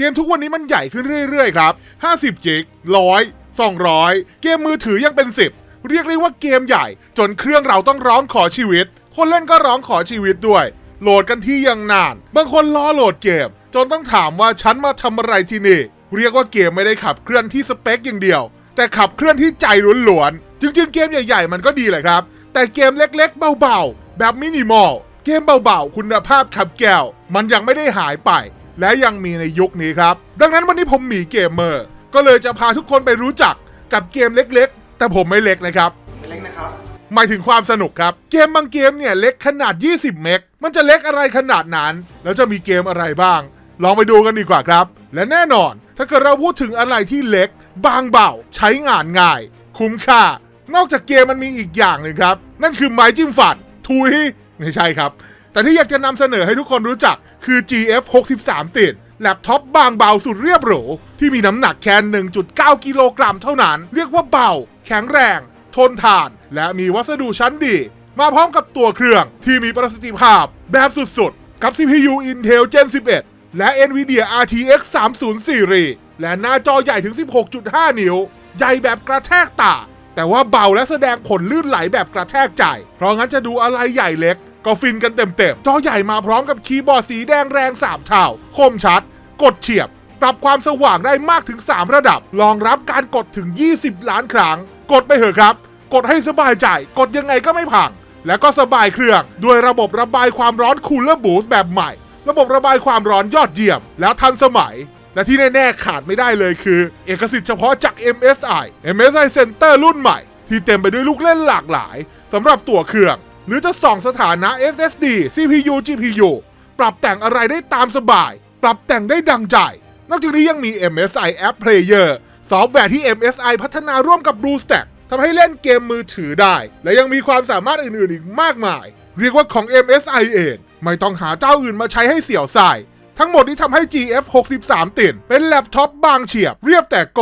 เกมทุกวันนี้มันใหญ่ขึ้นเรื่อยๆครับ 50จิกร้อย200 เกมมือถือยังเป็น 10 เรียกได้ว่าเกมใหญ่ จนเครื่องเราต้องร้องขอชีวิต คนเล่นก็ร้องขอชีวิตด้วย โหลดกันที่ยังนาน บางคนรอโหลดเกม จนต้องถามว่าฉันมาทำอะไรที่นี่ เรียกว่าเกมไม่ได้ขับเคลื่อนที่สเปคอย่างเดียว แต่ขับเคลื่อนที่ใจล้วนๆ จริงๆ เกมใหญ่ๆ มันก็ดีแหละครับ แต่เกมเล็กๆ เบาๆ แบบมินิมอล เกมเบาๆ คุณภาพขับแก้ว มันยังไม่ได้หายไป และยังมีในยุคนี้ครับ ดังนั้นวันนี้ผมหมีเกมเมอร์ ก็เลยจะพาทุกคนไปรู้จักกับเกมเล็กๆ แต่ผมไม่เล็กนะครับไม่เล็กนะครับหมายถึงความสนุกครับ เกมบางเกมเนี่ยเล็กขนาด 20 เมกมันจะเล็กอะไรขนาดนั้น แล้วจะมีเกมอะไรบ้าง ลองไปดูกันดีกว่าครับ และแน่นอน ถ้าเกิดเราพูดถึงอะไรที่เล็ก บางเบาใช้งานง่าย คุ้มค่า นอกจากเกมมันมีอีกอย่างหนึ่งครับ นั่นคือไม้จิ้มฟันทุยไม่ใช่ครับ แต่ที่อยากจะนำเสนอให้ทุกคนรู้จักคือ GF 63 ติดแล็ปท็อปบางเบาสุดเรียบหรู ที่มีน้ำหนักแค่ 1.9 กิโลกรัมเท่านั้น เรียกว่าเบา แข็งแรง ทนทาน และมีวัสดุชั้นดี มาพร้อมกับตัวเครื่องที่มีประสิทธิภาพแบบสุดๆ กับ CPU Intel Gen 11 และ Nvidia RTX 30 Series และหน้าจอใหญ่ถึง 16.5 นิ้ว ใหญ่แบบกระแทกตา แต่ว่าเบาและแสดงผลลื่นไหลแบบกระแทกใจ เพราะงั้นจะดูอะไรใหญ่เล็ก ก็ฟินกันเต็มๆ จอใหญ่มาพร้อมกับคีย์บอร์ดสีแดงแรง3เท่าคมชัด กดเฉียบ ปรับความสว่างได้มากถึง 3 ระดับ รองรับการกดถึง 20 ล้านครั้ง กดไปเถอะครับ กดให้สบายใจ กดยังไงก็ไม่พัง แล้วก็สบายเครื่อง ด้วยระบบระบายความร้อน Cooler Boost แบบใหม่ ระบบระบายความร้อนยอดเยี่ยม แล้วทันสมัยและที่แน่ ๆ ขาดไม่ได้เลยคือ เอกสิทธิ์เฉพาะจาก MSI MSI Center รุ่นใหม่ ที่เต็มไปด้วยลูกเล่นหลากหลายสำหรับตัวเครื่อง หรือจะส่องสถานะ SSD CPU GPU ปรับแต่งอะไรได้ตามสบาย ปรับแต่งได้ดังใจ นอกจากนี้ยังมี MSI App Player ซอฟต์แวร์ที่ MSI พัฒนาร่วมกับ BlueStack ทำให้เล่นเกมมือถือได้ และยังมีความสามารถอื่นๆอีกมากมาย เรียกว่าของ MSI เองไม่ต้องหาเจ้าอื่นมาใช้ให้เสียวใส่ทั้งหมดนี้ทำให้ GF 63ติ่นเป็นแล็ปท็อปบางเฉียบ เรียบแต่โก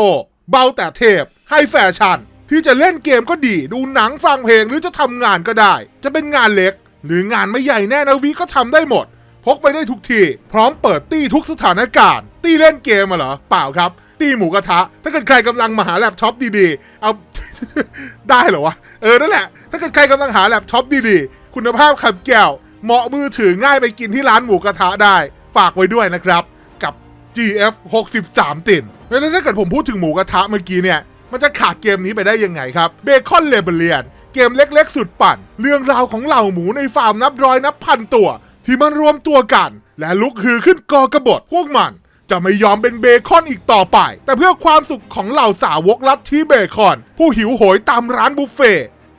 เบาแต่เทพ ให้แฟชั่น ที่จะเล่นเกมก็ดี ดูหนังฟังเพลงหรือจะทำงานก็ได้ จะเป็นงานเล็ก หรืองานไม่ใหญ่แน่นะวีก็ทำได้หมด พกไปได้ทุกที่พร้อมเปิดตี้ทุกสถานการณ์ ตี้เล่นเกมมาเหรอ เปล่าครับ ตี้หมูกระทะ ถ้าเกิดใครกำลังมาหาแล็ปท็อปดีๆ เอา ได้เหรอวะ เออนั่นแหละ ถ้าเกิดใครกำลังหาแล็ปท็อปดีๆ คุณภาพขับแก้ว เหมาะมือถือง่ายไปกินที่ร้านหมูกระทะได้ ฝากไว้ด้วยนะครับ กับ GF 63ติ่นแล้วถ้าเกิดผมพูดถึงหมูกระทะเมื่อกี้เนี่ย มันจะขาดเกมนี้ไปได้ยังไงครับเบคอนเลเบเลียนเกมเล็กๆ สุดปั่น เรื่องราวของเหล่าหมูในฟาร์มนับร้อยนับพันตัว ที่มันรวมตัวกัน และลุกฮือขึ้นกอกระบฏพวกมัน จะไม่ยอมเป็นเบคอนอีกต่อไป แต่เพื่อความสุขของเหล่าสาวกลัทธิเบคอน ผู้หิวโหยตามร้านบุฟเฟ่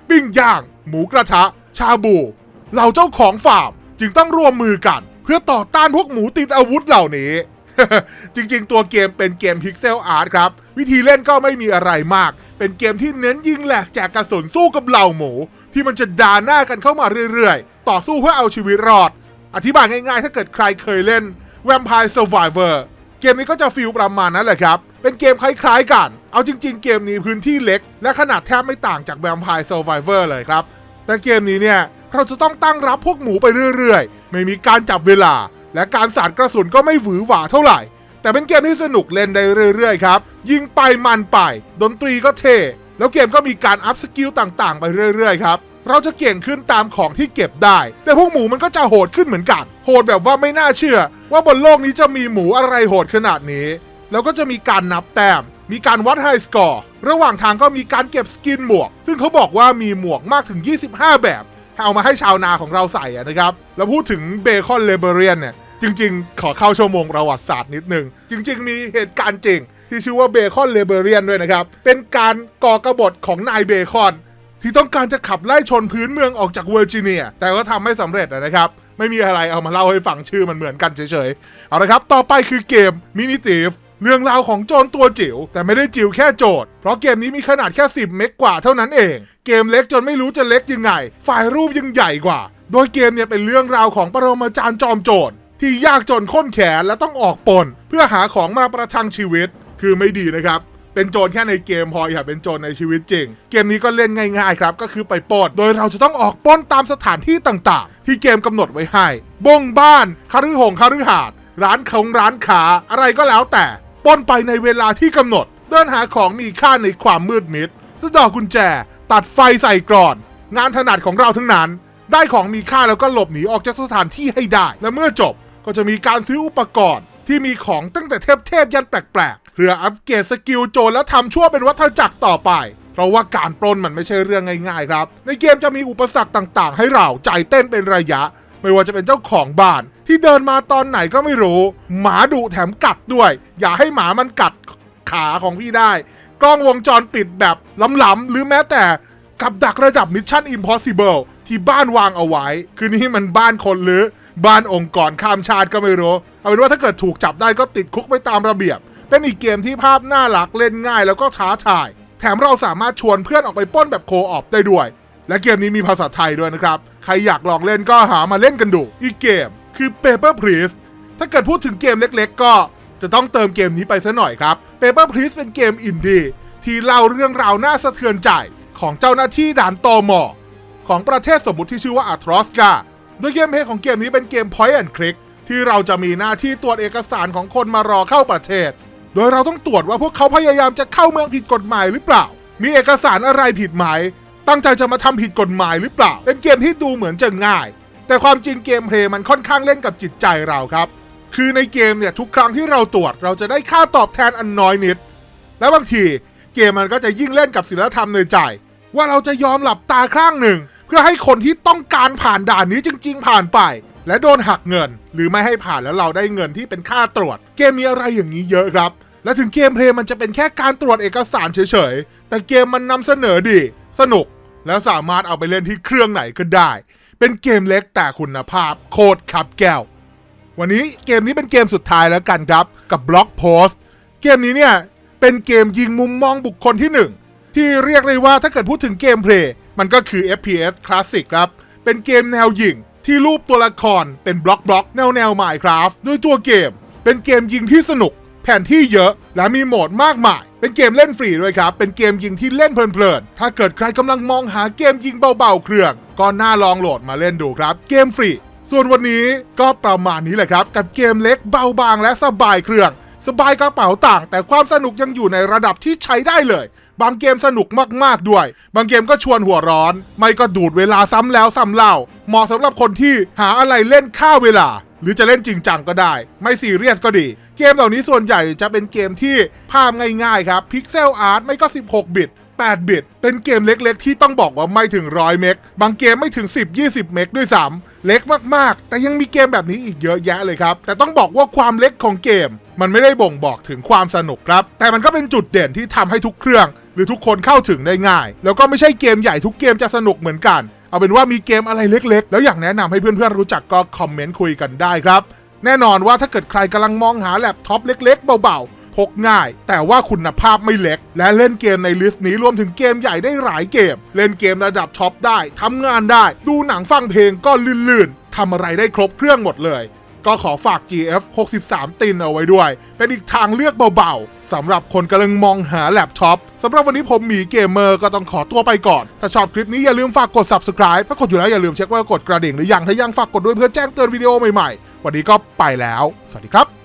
ปิ้งย่าง หมูกระทะ ชาบู เหล่าเจ้าของฟาร์มจึงต้องร่วมมือกัน เพื่อต่อต้านพวกหมูติดอาวุธเหล่านี้ จริงๆ ตัวเกมเป็นเกมพิกเซลอาร์ตครับ วิธีเล่นก็ไม่มีอะไรมาก เป็นเกมที่เน้นยิงแหลกแจกกระสุนสู้กับเหล่าหมู ที่มันจะด่าหน้ากันเข้ามาเรื่อยๆ ต่อสู้เพื่อเอาชีวิตรอด อธิบายง่ายๆ ถ้าเกิดใครเคยเล่น Vampire Survivor เกมนี้ก็จะฟีลประมาณนั้นแหละครับ เป็นเกมคล้ายๆกัน เอาจริง ๆ เกมนี้พื้นที่เล็ก และขนาดแทบไม่ต่างจาก Vampire Survivor เลยครับ แต่เกมนี้เนี่ยเราจะต้องตั้งรับพวกหมูไปเรื่อยๆ ไม่มีการจับเวลา และการสาดกระสุนก็ไม่หวือหวาเท่าไหร่ แต่เป็นเกมที่สนุกเล่นได้เรื่อยๆครับ ยิงไปมันไป ดนตรีก็เท่แล้วเกมก็มีการอัพสกิลต่างๆ ไปเรื่อยๆครับเราจะเก่งขึ้นตามของที่เก็บได้ แต่พวกหมูมันก็จะโหดขึ้นเหมือนกัน โหดแบบว่าไม่น่าเชื่อ ว่าบนโลกนี้จะมีหมูอะไรโหดขนาดนี้ แล้วก็จะมีการนับแต้ม มีการวัดไฮสกอร์ ระหว่างทางก็มีการเก็บสกินหมวก ซึ่งเขาบอกว่ามีหมวกมากถึง 25 แบบห้ เอามาให้ชาวนาของเราใส่ะนะครับ แล้วพูดถึงเบคอนเลเบเรียนเนี่ย จริง ๆ ขอเข้าชั่วโมงประวัติศาสตร์นิดนึง จริง ๆ มีเหตุการณ์จริง ที่ชื่อว่าเบคอนเลเบเรียนด้วยนะครับ เป็นการก่อกบฏของนายเบคอน ที่ต้องการจะขับไล่ชนพื้นเมืองออกจากเวอร์จิเนีย แต่ก็ทำไม่สำเร็จนะครับไม่มีอะไรเอามาเล่าให้ฟังชื่อมันเหมือนกันเฉยๆเอาละครับ ต่อไปคือเกมมินิทีฟ เรื่องราวของโจรตัวจิ๋วแต่ไม่ได้จิ๋วแค่โจทย์ เพราะเกมนี้มีขนาดแค่ 10 เมกกว่าเท่านั้นเอง เกมเล็กจนไม่รู้จะเล็กยังไงไฟล์รูปยังใหญ่กว่า โดยเกมเนี่ยเป็นเรื่องราวของปรมาจารย์จอมโจรที่ยากจนข้นแขนและต้องออกปนเพื่อหาของมาประทังชีวิต คือไม่ดีนะครับเป็นโจรแค่ในเกมพออย่าเป็นโจรในชีวิตจริง เกมนี้ก็เล่นง่ายๆครับ ก็คือไปปล้นโดยเราจะต้องออกปล้นตามสถานที่ต่างๆ ที่เกมกำหนดไว้ให้ บงบ้านคารือหงคารือหาด ร้านของร้านค้าอะไรก็แล้วแต่ ปล้นไปในเวลาที่กำหนด เดินหาของมีค่าในความมืดมิดสะดอกกุญแจ ตัดไฟใส่กรอน งานถนัดของเราทั้งนั้น ได้ของมีค่าแล้วก็หลบหนีออกจากสถานที่ให้ได้ และเมื่อจบก็จะมีการซื้ออุปกรณ์ ที่มีของตั้งแต่เทพๆยันแปลกๆเพื่ออัปเกรดสกิลโจรและทำชั่วเป็นวัฏจักรต่อไป เพราะว่าการปล้นมันไม่ใช่เรื่องง่ายๆครับ ในเกมจะมีอุปสรรคต่างๆ ให้เราใจเต้นเป็นระยะ ไม่ว่าจะเป็นเจ้าของบ้าน ที่เดินมาตอนไหนก็ไม่รู้ หมาดุแถมกัดด้วย อย่าให้หมามันกัดขาของพี่ได้ กล้องวงจรปิดแบบล้ำๆหรือแม้แต่กับดักระดับ Mission Impossible ที่บ้านวางเอาไว้ คือนี่มันบ้านคนหรือบ้านองค์กรข้ามชาติก็ไม่รู้ เอาเป็นว่าถ้าเกิดถูกจับได้ก็ติดคุกไปตามระเบียบ เป็นอีกเกมที่ภาพน่ารักเล่นง่ายแล้วก็ท้าทาย แถมเราสามารถชวนเพื่อนออกไปป้นแบบโคออปได้ด้วย และเกมนี้มีภาษาไทยด้วยนะครับ ใครอยากลองเล่นก็หามาเล่นกันดู อีกเกมคือ Paper Please ถ้าเกิดพูดถึงเกมเล็กๆ ก็จะต้องเติมเกมนี้ไปซะหน่อยครับ Paper Please เป็นเกมอินดี้ที่เล่าเรื่องราวน่าสะเทือนใจของเจ้าหน้าที่ด่านตอมอของประเทศสมมุติที่ชื่อว่า a t r o s k a โดยเกมเพลย์ของเกมนี้เป็นเกม Point and Click ที่เราจะมีหน้าที่ตรวจเอกสารของคนมารอเข้าประเทศ โดยเราต้องตรวจว่าพวกเขาพยายามจะเข้าเมืองผิดกฎหมายหรือเปล่า มีเอกสารอะไรผิดไหม ตั้งใจจะมาทำผิดกฎหมายหรือเปล่า เป็นเกมที่ดูเหมือนจะง่าย แต่ความจริงเกมเพลย์มันค่อนข้างเล่นกับจิตใจเราครับ คือในเกมเนี่ยทุกครั้งที่เราตรวจเราจะได้ค่าตอบแทนอันน้อยนิด และบางทีเกมมันก็จะยิ่งเล่นกับศีลธรรมในใจ ว่าเราจะยอมหลับตาข้างหนึ่ง เพื่อให้คนที่ต้องการผ่านด่านนี้จริง ๆ ผ่านไป และโดนหักเงิน หรือไม่ให้ผ่านแล้วเราได้เงินที่เป็นค่าตรวจ เกมมีอะไรอย่างนี้เยอะครับและถึงเกมเพลย์มันจะเป็นแค่การตรวจเอกสารเฉยๆ แต่เกมมันนำเสนอดี สนุก แล้วสามารถเอาไปเล่นที่เครื่องไหนก็ได้ เป็นเกมเล็กแต่คุณภาพโคตรขับแก้ว วันนี้เกมนี้เป็นเกมสุดท้ายแล้วกันครับ กับบล็อกโพสเกมนี้เนี่ยเป็นเกมยิงมุมมองบุคคลที่หนึ่งที่เรียกได้ว่าถ้าเกิดพูดถึงเกมเพลย์มันก็คือ FPS คลาสสิกครับ เป็นเกมแนวยิงที่รูปตัวละครเป็นบล็อกบล็อกแนวแนวหมายคราฟด้วยตัวเกม เป็นเกมยิงที่สนุก แผนที่เยอะและมีโหมดมากมาย เป็นเกมเล่นฟรีด้วยครับ เป็นเกมยิงที่เล่นเพลินๆ ถ้าเกิดใครกำลังมองหาเกมยิงเบาๆ เครื่องก็น่าลองโหลดมาเล่นดูครับ เกมฟรี ส่วนวันนี้ก็ประมาณนี้แหละครับ กับเกมเล็กเบาบางและสบายเครื่อง สบายกระเป๋าต่าง แต่ความสนุกยังอยู่ในระดับที่ใช้ได้เลย บางเกมสนุกมากๆด้วย บางเกมก็ชวนหัวร้อน ไม่ก็ดูดเวลาซ้ำแล้วซ้ำเล่า เหมาะสำหรับคนที่หาอะไรเล่นฆ่าเวลา หรือจะเล่นจริงจังก็ได้ ไม่ซีเรียสก็ดี เกมเหล่านี้ส่วนใหญ่จะเป็นเกมที่ภาพง่ายๆครับพิกเซลอาร์ตไม่ก็ 16 บิต 8 บิต เป็นเกมเล็กๆ ที่ต้องบอกว่าไม่ถึงร้อยเมกบางเกมไม่ถึง 10-20 เมกด้วยซ้ำเล็กมากๆ แต่ยังมีเกมแบบนี้อีกเยอะแยะเลยครับ แต่ต้องบอกว่าความเล็กของเกม มันไม่ได้บ่งบอกถึงความสนุกครับ แต่มันก็เป็นจุดเด่นที่ทำให้ทุกเครื่อง หรือทุกคนเข้าถึงได้ง่าย แล้วก็ไม่ใช่เกมใหญ่ทุกเกมจะสนุกเหมือนกัน เอาเป็นว่ามีเกมอะไรเล็กๆ แล้วอยากแนะนำให้เพื่อนๆรู้จักก็คอมเมนต์คุยกันได้ครับ แน่นอนว่าถ้าเกิดใครกำลังมองหาแล็ปท็อปเล็ก ๆ เบาๆ พกง่าย แต่ว่าคุณภาพไม่เล็ก และเล่นเกมในลิสต์นี้รวมถึงเกมใหญ่ได้หลายเกม เล่นเกมระดับท็อปได้ทำงานได้ ดูหนังฟังเพลงก็ลื่นๆทำอะไรได้ครบเครื่องหมดเลย ก็ขอฝาก GF 63 ตินเอาไว้ด้วย เป็นอีกทางเลือกเบาๆสำหรับคนกำลังมองหาแล็ปท็อปสำหรับวันนี้ผมหมีเกมเมอร์ก็ต้องขอตัวไปก่อน ถ้าชอบคลิปนี้อย่าลืมฝากกด subscribe ถ้ากดอยู่แล้วอย่าลืมเช็คว่ากดกระดิ่งหรือยังถ้ายังฝากกดด้วยเพื่อแจ้งเตือนวิดีโอใหม่ๆ วันนี้ก็ไปแล้ว สวัสดีครับ